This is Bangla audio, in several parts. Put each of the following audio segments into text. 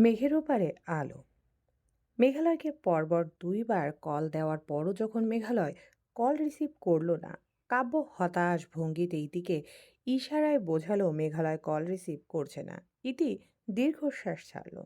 মেঘের ওপারে আলো। মেঘালয়কে পরপর দুইবার কল দেওয়ার পরও যখন মেঘালয় কল রিসিভ করল না, কাব্য হতাশ ভঙ্গিতে ইতিকে ইশারায় বোঝালো মেঘালয় কল রিসিভ করছে না। ইতি দীর্ঘশ্বাস ছাড়ল।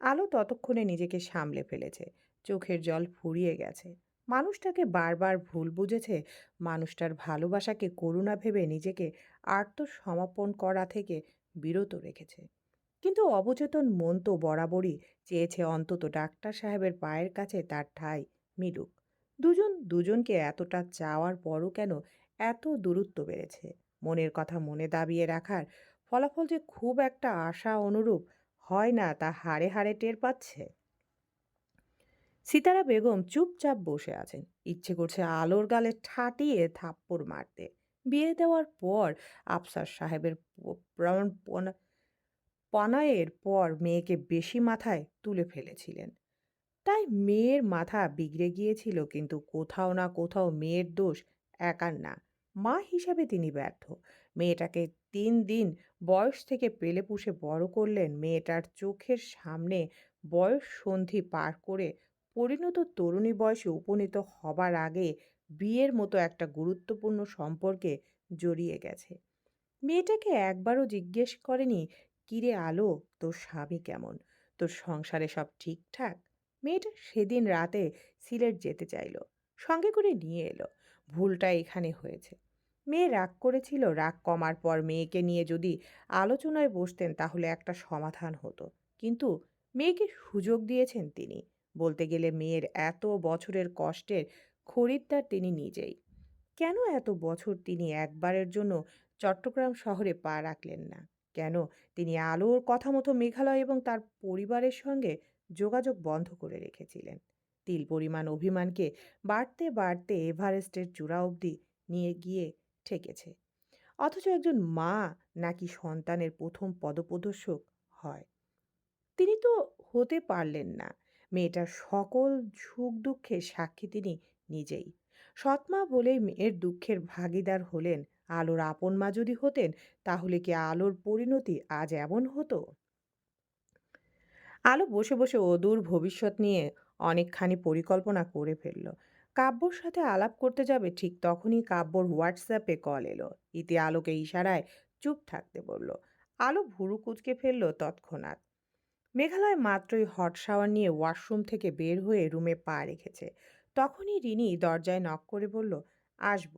আলো ততক্ষণে নিজেকে সামলে ফেলেছে। চোখের জল ফুরিয়ে গেছে। মানুষটাকে বারবার ভুল বুঝেছে। মানুষটার ভালোবাসাকে করুণা ভেবে নিজেকে আত্মসমর্পণ করা থেকে বিরত রেখেছে। কিন্তু অবচেতন মন তো বরাবরই চেয়েছে অন্তত ডাক্তার সাহেবের পায়ের কাছে তার ঠাই মিলুক। দুজন, দুজনকে এতটা চাওয়ার পরও কেন এত দূরত্ব বেড়েছে? মনের কথা মনে দাবিয়ে রাখার ফলাফল যে খুব একটা আশা অনুরূপ হয় না তা হাড়ে হাড়ে টের পাচ্ছে। সিতারা বেগম চুপচাপ বসে আছেন। ইচ্ছে করছে আলোর গালে ঠাটিয়ে থাপ্পড় মারতে। বিয়ে দেওয়ার পর আফসার সাহেবের পনায়ের পর মেয়েকে বেশি মাথায় তুলে ফেলেছিলেন। তাই মেয়ের মাথা বিগড়ে গিয়েছিল, কিন্তু কোথাও না কোথাও মেয়ের দোষ একার না। মা হিসাবে তিনি ব্যর্থ। মেয়েটাকে তিন দিন বয়স থেকে পেলে পুষে বড় করলেন। মেয়েটার চোখের সামনে বয়স সন্ধি পার করে পরিণত তরুণী বয়সে উপনীত হবার আগে বিয়ের মতো একটা গুরুত্বপূর্ণ সম্পর্কে জড়িয়ে গেছে। মেয়েটাকে একবারও জিজ্ঞেস করেনি কিরে আলো তোর স্বামী কেমন? তোর সংসারে সব ঠিকঠাক? মেয়েটা সেদিন রাতে সিলেট যেতে চাইলো, সঙ্গে করে নিয়ে এলো। ভুলটা এখানে হয়েছে। মেয়ে রাগ করেছিল, রাগ কমার পর মেয়েকে নিয়ে যদি আলোচনায় বসতেন তাহলে একটা সমাধান হতো। কিন্তু মেয়েকে সুযোগ দিয়েছেন তিনি। বলতে গেলে মেয়ের এত বছরের কষ্টের খরিদ্দার তিনি নিজেই। কেন এত বছর তিনি একবারের জন্য চট্টগ্রাম শহরে পা রাখলেন না? কেন? তিনি আলোর কথা মতো মেঘালয় এবং তার পরিবারের সঙ্গে যোগাযোগ বন্ধ করে রেখেছিলেন। তিল পরিমাণ অভিমানকে বাড়তে বাড়তে এভারেস্টের চূড়া অবধি নিয়ে গিয়ে ঠেকেছে। অথচ একজন মা নাকি সন্তানের প্রথম পদপ্রদর্শক হয়। তিনি তো হতে পারলেন না। মেয়েটার সকল সুখ দুঃখের সাক্ষী তিনি নিজেই। সৎমা বলেই মেয়ের দুঃখের ভাগিদার হলেন আলোর আপন মা যদি হতেন, তাহলে কি আলোর পরিণতি আজ এমন হতো? আলো বসে বসে অদূর ভবিষ্যৎ নিয়ে অনেকখানি পরিকল্পনা করে ফেলল। কাব্যর সাথে আলাপ করতে যাবে, ঠিক তখনই কাব্যর হোয়াটসঅ্যাপে কল এলো। ইতি আলোকে ইশারায় চুপ থাকতে বলল। আলো ভুরু কুচকে ফেলল তৎক্ষণাৎ। মেঘালয় মাত্রই হট শাওয়ার নিয়ে ওয়াশরুম থেকে বের হয়ে রুমে পা রেখেছে। তখনই রিনি দরজায় নক করে বলল, আসব।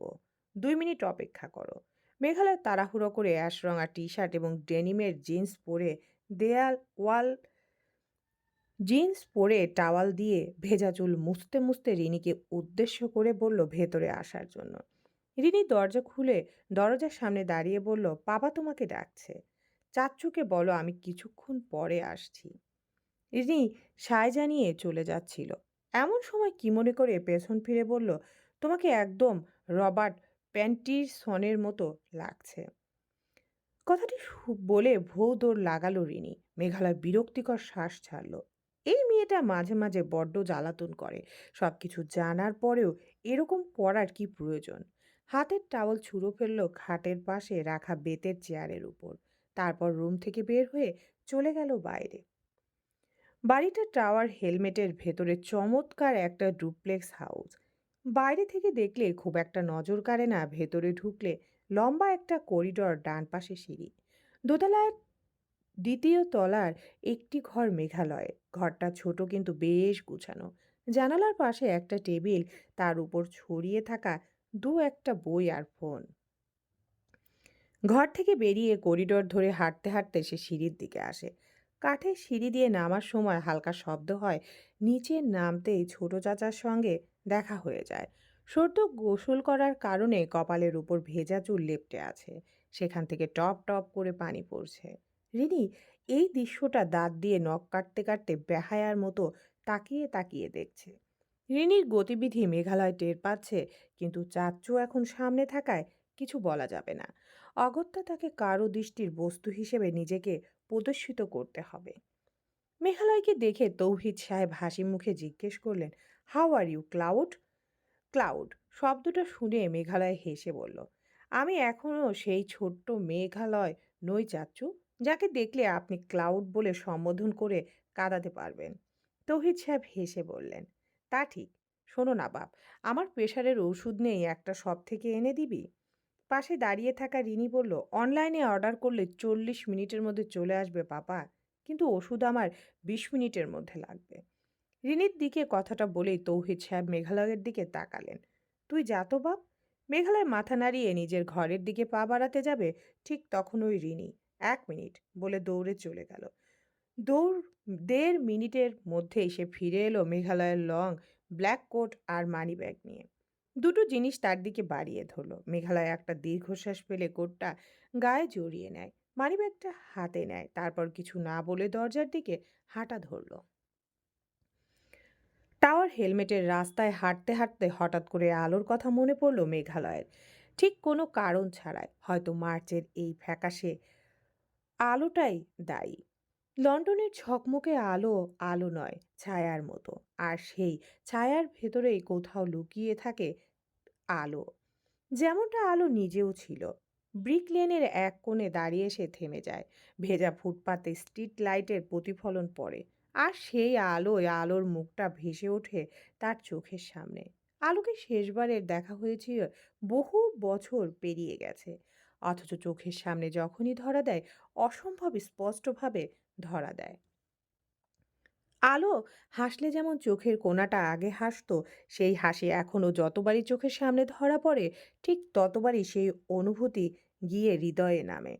দুই মিনিট অপেক্ষা করো। মেঘালয় তাড়াহুড়ো করে অ্যাশ রঙা টি শার্ট এবং ডেনিমের জিন্স পরে দেয়াল, ওয়াল, জিন্স পরে টাওয়াল দিয়ে ভেজা চুল মুছতে মুছতে রিনিকে উদ্দেশ্য করে বলল ভেতরে আসার জন্য। রিনি দরজা খুলে দরজার সামনে দাঁড়িয়ে বলল, বাবা তোমাকে ডাকছে। চাচ্চুকে বলো আমি কিছুক্ষণ পরে আসছি। রিনি সায় জানিয়ে চলে যাচ্ছিল। এমন সময় কি মনে করে পেছন ফিরে বলল, তোমাকে একদম রবার্ট প্যান্টিসনের মতো লাগছে। কথাটি বলে ভৌ দৌড় লাগালো রিনি। মেঘালয় বিরক্তিকর শ্বাস ছাড়লো। এই মেয়েটা মাঝে মাঝে বড্ড জ্বালাতন করে। সব কিছু জানার পরেও এরকম করার কি প্রয়োজন? হাতের টাওয়াল ছুঁড়ো ফেলল খাটের পাশে রাখা বেতের চেয়ারের উপর। তারপর রুম থেকে বের হয়ে চলে গেল বাইরে। বাড়িটা টাওয়ার হেলমেটের ভেতরে চমৎকার একটা ডুপ্লেক্স হাউস। বাইরে থেকে দেখলে খুব একটা নজর কাড়ে না, ভেতরে ঢুকলে লম্বা একটা করিডর ডান পাশে সিঁড়ি। দোতলায় দ্বিতীয় তলার একটি ঘর মেঘালয়ে ঘরটা ছোট কিন্তু বেশ গুছানো। জানালার পাশে একটা টেবিল, তার উপর ছড়িয়ে থাকা দু একটা বই আর ফোন। ঘর থেকে বেরিয়ে করিডোর ধরে হাঁটতে হাঁটতে সে সিঁড়ির দিকে আসে। কাঠের সিঁড়ি দিয়ে নামার সময় হালকা শব্দ হয়। নিচে নামতেই ছোট চাচার সঙ্গে দেখা হয়ে যায়। সদ্য গোসল করার কারণে কপালের উপর ভেজা চুল লেপটে আছে। সেখান থেকে টপ টপ করে পানি পড়ছে। রিনি, এই দৃশ্যটা দাঁত দিয়ে নখ কাটতে কাটতে বেহায়ার মতো তাকিয়ে তাকিয়ে দেখছে। রিনির গতিবিধি মেঘালয় টের পাচ্ছে, কিন্তু চাচ্চু এখন সামনে থাকায় কিছু বলা যাবে না। অগত্যা তাকে কারও দৃষ্টির বস্তু হিসেবে নিজেকে প্রদর্শিত করতে হবে। মেঘালয়কে দেখে তৌহিদ সাহেব হাসি মুখে জিজ্ঞেস করলেন how are you, Cloud? Cloud, শব্দটা শুনে মেঘালয় হেসে বলল, আমি এখনও সেই ছোট্ট মেঘালয় নই চাচ্চু, যাকে দেখলে আপনি ক্লাউড বলে সম্বোধন করে কাঁদাতে পারবেন। তৌহিদ সাহেব হেসে বললেন, তা ঠিক, শোনো না বাপ, আমার প্রেশারের ওষুধ নেই, একটা সব থেকে এনে দিবি? পাশে দাঁড়িয়ে থাকা রিনি বলল, অনলাইনে অর্ডার করলে চল্লিশ মিনিটের মধ্যে চলে আসবে পাপা, কিন্তু ওষুধ আমার বিশ মিনিটের মধ্যে লাগবে। রিনির দিকে কথাটা বলেই তৌহিদ সাহেব মেঘালয়ের দিকে তাকালেন। তুই যা তো বাপ, মেঘালয় মাথা নাড়িয়ে নিজের ঘরের দিকে পা বাড়াতে যাবে, ঠিক তখন ওই রিনি, এক মিনিট, বলে দৌড়ে চলে গেল। দৌড়, দেড় মিনিটের মধ্যেই সে ফিরে এলো মেঘালয়ের লং, ব্ল্যাক কোট আর মানি ব্যাগ নিয়ে। দুটো জিনিস তার দিকে বাড়িয়ে ধরলো। মেঘালয় একটা দীর্ঘশ্বাস ফেলে কোটটা গায়ে জড়িয়ে নেয় মানিব্যাগটা হাতে নেয়, তারপর কিছু না বলে দরজার দিকে হাঁটা ধরলো। টাওয়ার হেলমেটের রাস্তায় হাঁটতে হাঁটতে হঠাৎ করে আলোর কথা মনে পড়ল মেঘালয়ের। ঠিক কোনো কারণ ছাড়াই হয়তো মার্চের এই ফ্যাকাশে আলোটাই দায়ী। লন্ডনের ঝকমকে আলো আলো নয়, ছায়ার মতো। আর সেই ছায়ার ভেতরেই কোথাও লুকিয়ে থাকে আলো। যেমনটা আলো নিজেও ছিল। ব্রিক লেনের এক কোণে দাঁড়িয়ে সে থেমে যায়। ভেজা ফুটপাতে স্ট্রিট লাইটের প্রতিফলন পড়ে। আর সেই আলোয় আলোর মুখটা ভেসে ওঠে তার চোখের সামনে। আলোকে শেষবারের দেখা হয়েছিল, বহু বছর পেরিয়ে গেছে। অথচ চোখের সামনে যখনই ধরা দেয়, অসম্ভব স্পষ্টভাবে ধরা দেয়। আলো হাসলে যেমন চোখের কোনাটা আগে হাসতো, সেই হাসি এখনও যতবারই চোখের সামনে ধরা পড়ে, ঠিক ততবারই সেই অনুভূতি গিয়ে হৃদয়ে নামে।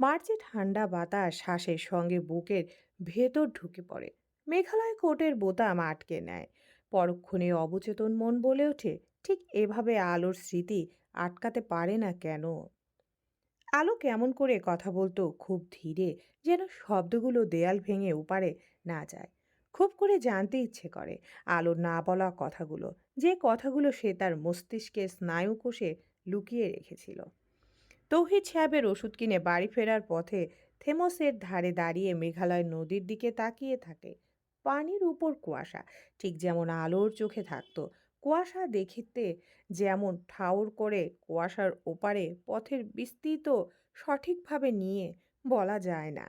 মার্চে ঠান্ডা বাতাস শ্বাসের সঙ্গে বুকের ভেতর ঢুকে পড়ে। মেঘালয় কোটের বোতাম আটকে নেয়। পরক্ষণে অবচেতন মন বলে ওঠে, ঠিক এভাবে আলোর স্মৃতি আটকাতে পারে না কেন? আলো কেমন করে কথা বলতো খুব ধীরে, যেন শব্দগুলো দেয়াল ভেঙে ওপারে না যায়। খুব করে জানতে ইচ্ছে করে আলোর না বলা কথাগুলো, যে কথাগুলো সে তার মস্তিষ্কের স্নায়ু কোষে লুকিয়ে রেখেছিল। তৌহিদ সাহেবের ওষুধ কিনে বাড়ি ফেরার পথে থেমসের ধারে দাঁড়িয়ে মেঘালয় নদীর দিকে তাকিয়ে থাকে। পানির উপর কুয়াশা, ঠিক যেমন আলোর চোখে থাকতো। কুয়াশা দেখিতে যেমন ঠাউর করে কুয়াশার ওপারে পথের বিস্তৃত সঠিকভাবে নিয়ে বলা যায় না।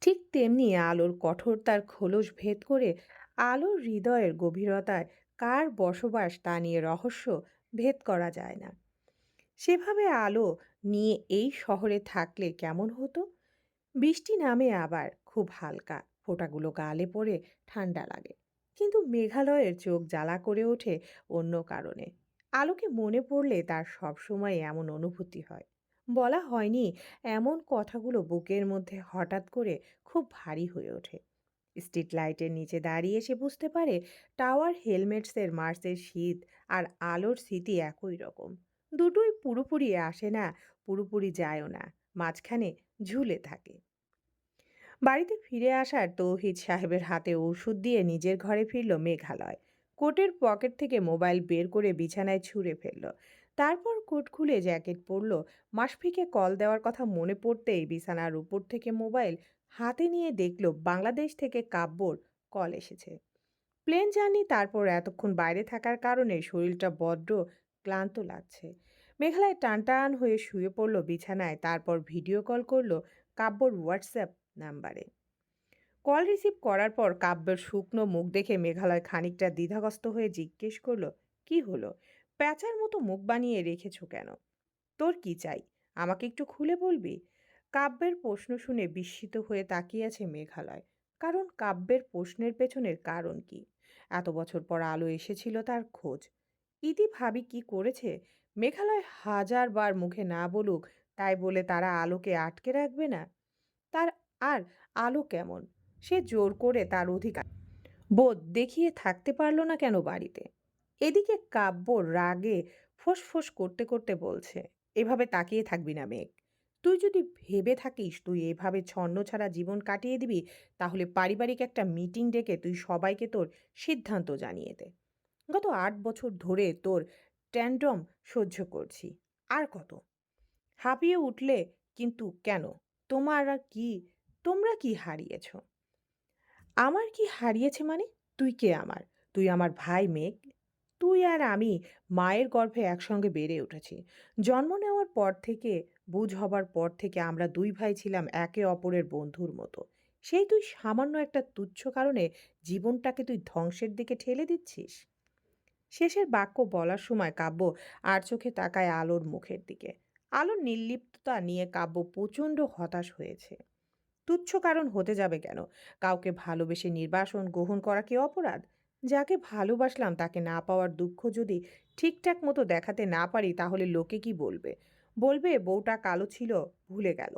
ঠিক তেমনি আলোর কঠোরতার খোলস ভেদ করে আলোর হৃদয়ের গভীরতায় কার বসবাস তা নিয়ে রহস্য ভেদ করা যায় না। সেভাবে আলো নিয়ে এই শহরে থাকলে কেমন হতো? বৃষ্টি নামে আবার খুব হালকা, ফোঁটাগুলো গালে পড়ে ঠান্ডা লাগে। কিন্তু মেঘালয়ের চোখ জ্বালা করে ওঠে অন্য কারণে। আলোকে মনে পড়লে তার সবসময় এমন অনুভূতি হয়। বলা হয়নি এমন কথাগুলো বুকের মধ্যে হঠাৎ করে খুব ভারী হয়ে ওঠে। স্ট্রিট লাইটের নিচে দাঁড়িয়ে সে বুঝতে পারে টাওয়ার হেলমেটসের মার্চের শীত আর আলোর স্মৃতি একই রকম। দুটোই পুরোপুরি আসে না, পুরোপুরি যায়ও না, মাঝখানে ঝুলে থাকে। বাড়িতে ফিরে আসার তৌহিদ সাহেবের হাতে ওষুধ দিয়ে নিজের ঘরে ফিরল মেঘালয়। কোটের পকেট থেকে মোবাইল বের করে বিছানায় ছুঁড়ে ফেলল। তারপর কোট খুলে জ্যাকেট পরল। মাসফিকে কল দেওয়ার কথা মনে পড়তেই বিছানার উপর থেকে মোবাইল হাতে নিয়ে দেখল বাংলাদেশ থেকে কাব্যর কল এসেছে। প্লেন জার্নি তারপর এতক্ষণ বাইরে থাকার কারণে শরীরটা বড্ড ক্লান্ত লাগছে। মেঘালয় টান টান হয়ে শুয়ে পড়ল বিছানায়, তারপর ভিডিও কল করল কাব্যর হোয়াটসঅ্যাপ নাম্বারে। কল রিসিভ করার পর কাব্যের শুকনো মুখ দেখে মেঘালয় খানিকটা দ্বিধাগ্রস্ত হয়ে জিজ্ঞেস করল, কি হলো? প্যাঁচার মতো মুখ বানিয়ে রেখেছো কেন? তোর কি চাই? আমাকে একটু খুলে বলবি? কাব্যের প্রশ্ন শুনে বিস্মিত হয়ে তাকিয়ে আছে মেঘালয়। কারণ কাব্যের প্রশ্নের পেছনের কারণ কি? এত বছর পর আলো এসেছিল তার খোঁজ। ইতি ভাবি কি করেছে? মেঘালয় হাজারবার মুখে না বলুক, তাই বলে তারা আলোকে আটকে রাখবে না। তার আর আলো কেমন? সে জোর করে তার অধিকার। বোধ দেখিয়ে থাকতে পারল না কেন বাড়িতে। এদিকে কাব্য রাগে ফোঁস করতে করতে বলছে, এভাবে তাকিয়ে থাকবি না মেঘ। তুই যদি ভেবে থাকিস, তুই এভাবে ছন্ন ছাড়া জীবন কাটিয়ে দিবি, তাহলে পারিবারিক একটা মিটিং ডেকে তুই সবাইকে তোর সিদ্ধান্ত জানিয়ে দে। গত আট বছর ধরে তোর ট্যান্ডম সহ্য করছি। আর কত? হাঁপিয়ে উঠলে কিন্তু কেন? তোমার কি, তোমরা কি হারিয়েছ? আমার কি হারিয়েছে মানে? তুই কে আমার? তুই আমার ভাই মেঘ? তুই আর আমি মায়ের গর্ভে একসঙ্গে বেড়ে উঠেছি। জন্ম নেওয়ার পর থেকে, বুঝ হবার পর থেকে আমরা দুই ভাই ছিলাম একে অপরের বন্ধুর মতো। সেই তুই সামান্য একটা তুচ্ছ কারণে জীবনটাকে তুই ধ্বংসের দিকে ঠেলে দিচ্ছিস? শেষের বাক্য বলার সময় কাব্য আর চোখে তাকায় আলোর মুখের দিকে। আলোর নির্লিপ্ততা নিয়ে কাব্য প্রচণ্ড হতাশ হয়েছে। তুচ্ছ কারণ হতে যাবে কেন? কাউকে ভালোবেসে নির্বাসন গ্রহণ করা কি অপরাধ? যাকে ভালোবাসলাম তাকে না পাওয়ার দুঃখ যদি ঠিকঠাক মতো দেখাতে না পারি তাহলে লোকে কি বলবে? বলবে, বউটা কালো ছিল, ভুলে গেল।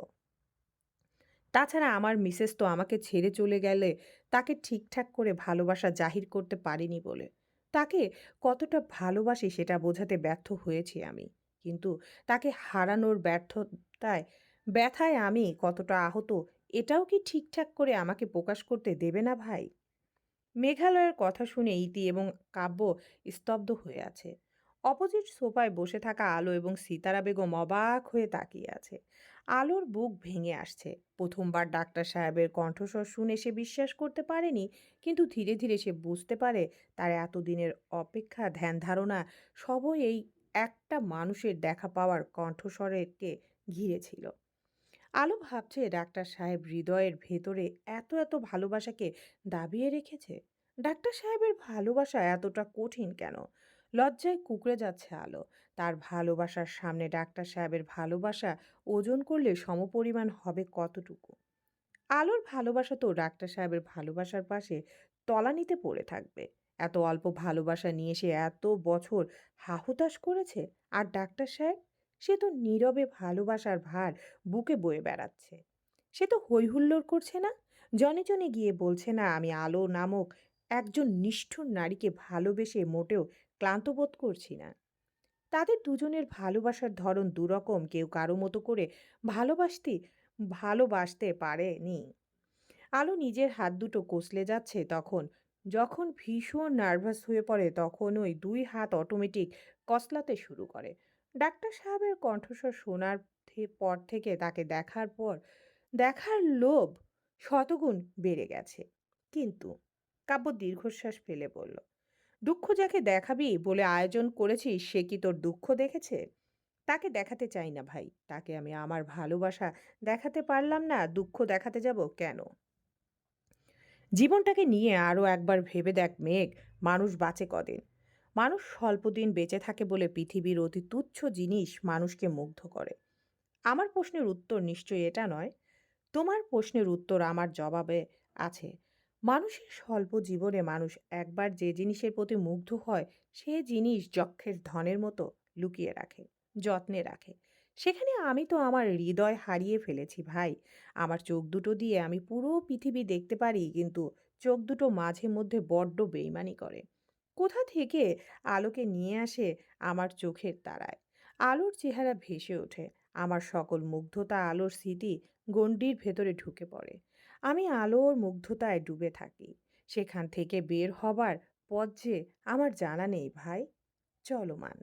তাছাড়া আমার মিসেস তো আমাকে ছেড়ে চলে গেলে তাকে ঠিকঠাক করে ভালোবাসা জাহির করতে পারিনি বলে। তাকে কতটা ভালোবাসি সেটা বোঝাতে ব্যর্থ হয়েছি আমি। কিন্তু তাকে হারানোর ব্যর্থতায়, ব্যথায় আমি কতটা আহত, এটাও কি ঠিকঠাক করে আমাকে প্রকাশ করতে দেবে না ভাই? মেঘালয়ের কথা শুনে ইতি এবং কাব্য স্তব্ধ হয়ে আছে। অপোজিট সোফায় বসে থাকা আলো এবং সিতারা বেগম অবাক হয়ে তাকিয়ে আছে। আলোর বুক ভেঙে আসছে। প্রথমবার ডাক্তার সাহেবের কণ্ঠস্বর শুনে সে বিশ্বাস করতে পারেনি, কিন্তু ধীরে ধীরে সে বুঝতে পারে তার এতদিনের অপেক্ষা, ধ্যান ধারণা সবই এই একটা মানুষের দেখা পাওয়ার কণ্ঠস্বরকে ঘিরে ছিল আলো ভাবছে ডাক্তার সাহেব হৃদয়ের ভেতরে এত এত ভালোবাসাকে দাবিয়ে রেখেছে? ডাক্তার সাহেবের ভালোবাসা এতটা কঠিন কেন? লজ্জায় কুকড়ে যাচ্ছে আলো। তার ভালোবাসার সামনে ডাক্তার সাহেবের ভালোবাসা ওজন করলে সমপরিমাণ হবে কতটুকু? আলোর ভালোবাসা তো ডাক্তার সাহেবের ভালোবাসার পাশে তলানিতে পড়ে থাকবে। এত অল্প ভালোবাসা নিয়ে সে এত বছর হাহুতাশ করেছে, আর ডাক্তার সাহেব? সে তো নীরবে ভালোবাসার ভার বুকে বয়ে বেড়াচ্ছে। সে তো হৈহুল্লোড় করছে না? জনে জনে গিয়ে বলছে, না, আমি আলো নামক একজন নিষ্ঠুর নারীকে ভালোবেসে মোটেও ক্লান্ত বোধ করছি না। তাদের দুজনের ভালোবাসার ধরন দুরকম, কেউ কারও মতো করে ভালোবাসতে ভালোবাসতে পারেনি। আলো নিজের হাত দুটো কষলে যাচ্ছে তখন। যখন ভীষণ নার্ভাস হয়ে পড়ে, তখন ওই দুই হাত অটোমেটিক কসলাতে শুরু করে। ডাক্তার সাহেবের কণ্ঠস্বর শোনার পর থেকে তাকে দেখার পর, দেখার লোভ শতগুণ বেড়ে গেছে। কিন্তু কাব্য দীর্ঘশ্বাস ফেলে বলল দুঃখ যাকে দেখাবি বলে আয়োজন করেছিস সে কি তোর দুঃখ দেখেছে? তাকে দেখাতে চাই না ভাই। তাকে আমি আমার ভালোবাসা দেখাতে পারলাম না, দুঃখ দেখাতে যাব কেন? জীবনটাকে নিয়ে আরও একবার ভেবে দেখ মেঘ, মানুষ বাঁচে কদিন? মানুষ স্বল্পদিন বেঁচে থাকে বলে পৃথিবীর অতি তুচ্ছ জিনিস মানুষকে মুগ্ধ করে। আমার প্রশ্নের উত্তর নিশ্চয়ই এটা নয়। তোমার প্রশ্নের উত্তর আমার জবাবে আছে। মানুষের স্বল্প জীবনে মানুষ একবার যে জিনিসের প্রতি মুগ্ধ হয়, সে জিনিস যক্ষের ধনের মতো লুকিয়ে রাখে, যত্নে রাখে। সেখানে আমি তো আমার হৃদয় হারিয়ে ফেলেছি, ভাই। আমার চোখ দুটো দিয়ে আমি পুরো পৃথিবী দেখতে পারি, কিন্তু চোখ দুটো মাঝে মধ্যে বড্ড বেইমানি করে। কোথা থেকে আলোকে নিয়ে আসে আমার চোখের তারায়? আলোর চেহারা ভেসে ওঠে, আমার সকল মুগ্ধতা, আলোর স্মৃতি গণ্ডির ভেতরে ঢুকে পড়ে। আমি আলোর মুগ্ধতায় ডুবে থাকি। সেখান থেকে বের হবার পথ যে আমার জানা নেই ভাই। চলো মান